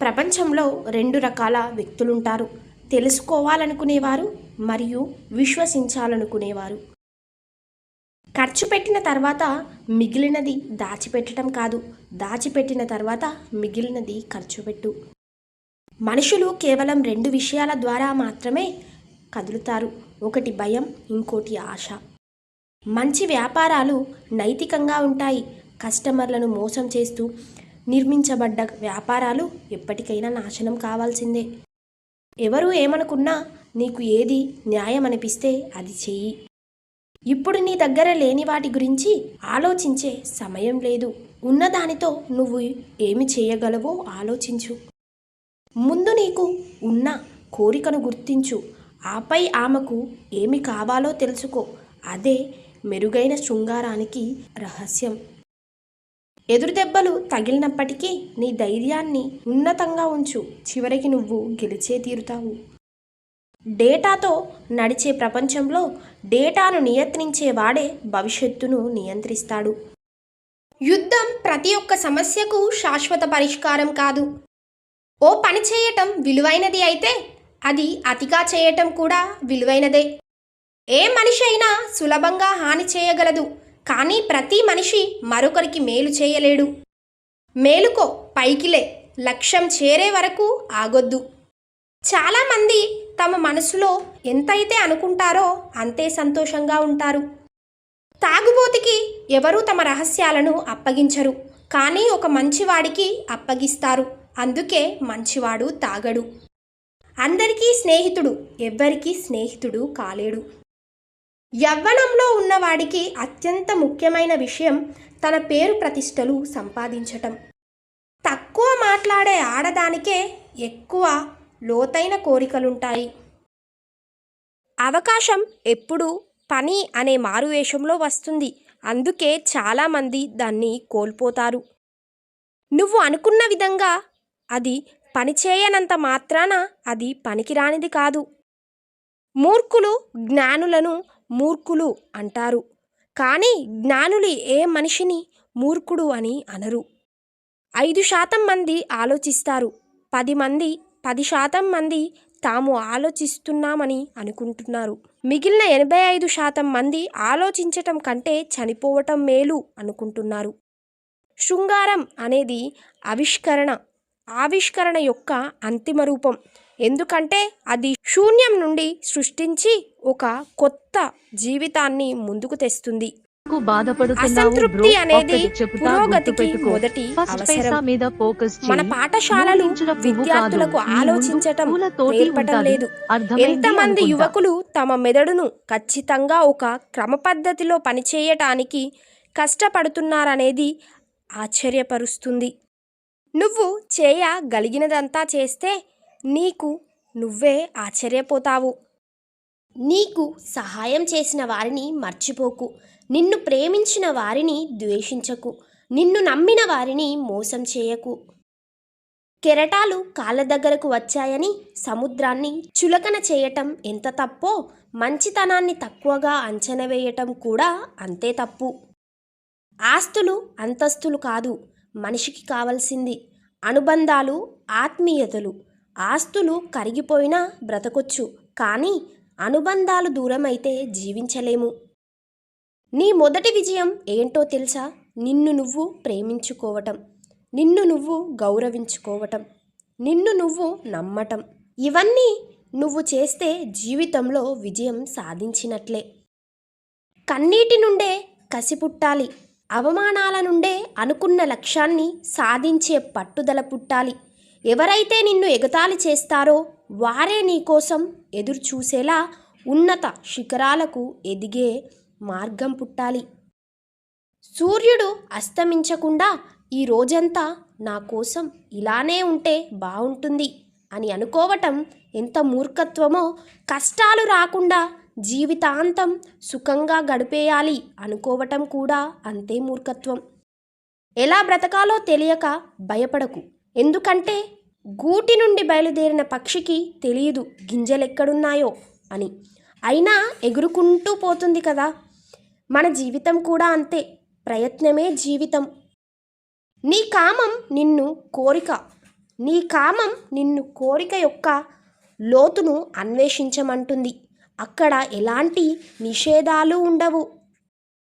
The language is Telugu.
ప్రపంచంలో రెండు రకాల వ్యక్తులుంటారు. తెలుసుకోవాలనుకునేవారు మరియు విశ్వసించాలనుకునేవారు. ఖర్చు పెట్టిన తర్వాత మిగిలినది దాచిపెట్టడం కాదు. దాచిపెట్టిన తర్వాత మిగిలినది ఖర్చు పెట్టు. మనుషులు కేవలం రెండు విషయాల ద్వారా మాత్రమే కదులుతారు. ఒకటి భయం ఇంకోటి ఆశ. మంచి వ్యాపారాలు నైతికంగా ఉంటాయి. కస్టమర్లను మోసం చేస్తూ నిర్మించబడ్డ వ్యాపారాలు ఎప్పటికైనా నాశనం కావాల్సిందే. ఎవరు ఏమనుకున్నా నీకు ఏది న్యాయం అనిపిస్తే అది చెయ్యి. ఇప్పుడు నీ దగ్గర లేని వాటి గురించి ఆలోచించే సమయం లేదు. ఉన్నదానితో నువ్వు ఏమి చేయగలవో ఆలోచించు. ముందు నీకు ఉన్న కోరికను గుర్తించు. ఆపై ఆమెకు ఏమి కావాలో తెలుసుకో. అదే మెరుగైన శృంగారానికి రహస్యం. ఎదురు దెబ్బలు తగిలినప్పటికీ నీ ధైర్యాన్ని ఉన్నతంగా ఉంచు. చివరికి నువ్వు గెలిచే తీరుతావు. డేటాతో నడిచే ప్రపంచంలో డేటాను నియంత్రించే వాడే భవిష్యత్తును నియంత్రిస్తాడు. యుద్ధం ప్రతి ఒక్క సమస్యకు శాశ్వత పరిష్కారం కాదు. ఓ పని చేయటం విలువైనది అయితే అది అతిగా చేయటం కూడా విలువైనదే. ఏ మనిషి అయినా సులభంగా హాని చేయగలదు. కానీ ప్రతి మనిషి మరొకరికి మేలు చేయలేడు. మేలుకో పైకిలే లక్ష్యం చేరే వరకు ఆగొద్దు. చాలామంది తమ మనసులో ఎంతైతే అనుకుంటారో అంతే సంతోషంగా ఉంటారు. తాగుబోతికి ఎవరూ తమ రహస్యాలను అప్పగించరు కానీ ఒక మంచివాడికి అప్పగిస్తారు. అందుకే మంచివాడు తాగడు. అందరికీ స్నేహితుడు ఎవ్వరికీ స్నేహితుడు కాలేడు. యవ్వనంలో ఉన్నవాడికి అత్యంత ముఖ్యమైన విషయం తన పేరు ప్రతిష్టలు సంపాదించటం. తక్కువ మాట్లాడే ఆడదానికే ఎక్కువ లోతైన కోరికలుంటాయి. అవకాశం ఎప్పుడు పని అనే మారువేషంలో వస్తుంది. అందుకే చాలామంది దాన్ని కోల్పోతారు. నువ్వు అనుకున్న విధంగా అది పనిచేయనంత మాత్రాన అది పనికిరానిది కాదు. మూర్ఖులు జ్ఞానులను మూర్ఖులు అంటారు. కానీ జ్ఞానులు ఏ మనిషిని మూర్ఖుడు అని అనరు. ఐదు శాతం మంది ఆలోచిస్తారు. పది మంది పది శాతం మంది తాము ఆలోచిస్తున్నామని అనుకుంటున్నారు. మిగిలిన ఎనభై ఐదు శాతం మంది ఆలోచించటం కంటే చనిపోవటం మేలు అనుకుంటున్నారు. శృంగారం అనేది ఆవిష్కరణ ఆవిష్కరణ యొక్క అంతిమ రూపం. ఎందుకంటే అది శూన్యం నుండి సృష్టించి ఒక కొత్త జీవితాన్ని ముందుకు తెస్తుంది. అసంతృప్తి అనేది పురోగతికి మొదటి అవసరం. మన. పాఠశాలలు విద్యార్థులకు ఆలోచించటం నేర్పటం. లేదు. ఎంతమంది. యువకులు తమ మెదడును ఖచ్చితంగా ఒక క్రమ పద్ధతిలో పనిచేయటానికి కష్టపడుతున్నారనేది ఆశ్చర్యపరుస్తుంది. నువ్వు చేయగలిగినదంతా చేస్తే నీకు నువ్వే ఆశ్చర్యపోతావు. నీకు సహాయం చేసిన వారిని మర్చిపోకు. నిన్ను ప్రేమించిన వారిని ద్వేషించకు. నిన్ను నమ్మిన వారిని మోసం చేయకు. కెరటాలు కాళ్ళ దగ్గరకు వచ్చాయని సముద్రాన్ని చులకన చేయటం ఎంత తప్పో మంచితనాన్ని తక్కువగా అంచనా వేయటం కూడా అంతే తప్పు. ఆస్తులు అంతస్తులు కాదు మనిషికి కావలసింది. అనుబంధాలు ఆత్మీయతలు. ఆస్తులు కరిగిపోయినా బ్రతకొచ్చు కానీ అనుబంధాలు దూరమైతే జీవించలేము. నీ మొదటి విజయం ఏంటో తెలుసా? నిన్ను నువ్వు ప్రేమించుకోవటం నిన్ను నువ్వు గౌరవించుకోవటం నిన్ను నువ్వు నమ్మటం ఇవన్నీ నువ్వు చేస్తే జీవితంలో విజయం సాధించినట్లే. కన్నీటి నుండే కసి పుట్టాలి అవమానాల నుండే అనుకున్న లక్ష్యాన్ని సాధించే పట్టుదల పుట్టాలి. ఎవరైతే నిన్ను ఎగతాళి చేస్తారో వారే నీకోసం ఎదురు చూసేలా ఉన్నత శిఖరాలకు ఎదిగే మార్గం పుట్టాలి. సూర్యుడు అస్తమించకుండా ఈ రోజంతా నా కోసం ఇలానే ఉంటే బాగుంటుంది అని అనుకోవటం ఎంత మూర్ఖత్వమో కష్టాలు రాకుండా జీవితాంతం సుఖంగా గడిపేయాలి అనుకోవటం కూడా అంతే మూర్ఖత్వం. ఎలా బ్రతకాలో తెలియక భయపడకు. ఎందుకంటే గూటి నుండి బయలుదేరిన పక్షికి తెలియదు గింజలెక్కడున్నాయో అని. అయినా ఎగురుకుంటూ పోతుంది కదా. మన జీవితం కూడా అంతే. ప్రయత్నమే జీవితం. నీ కామం నిన్ను కోరిక. నీ కామం నిన్ను కోరిక యొక్క లోతును అన్వేషించమంటుంది. అక్కడ ఎలాంటి నిషేధాలు ఉండవు.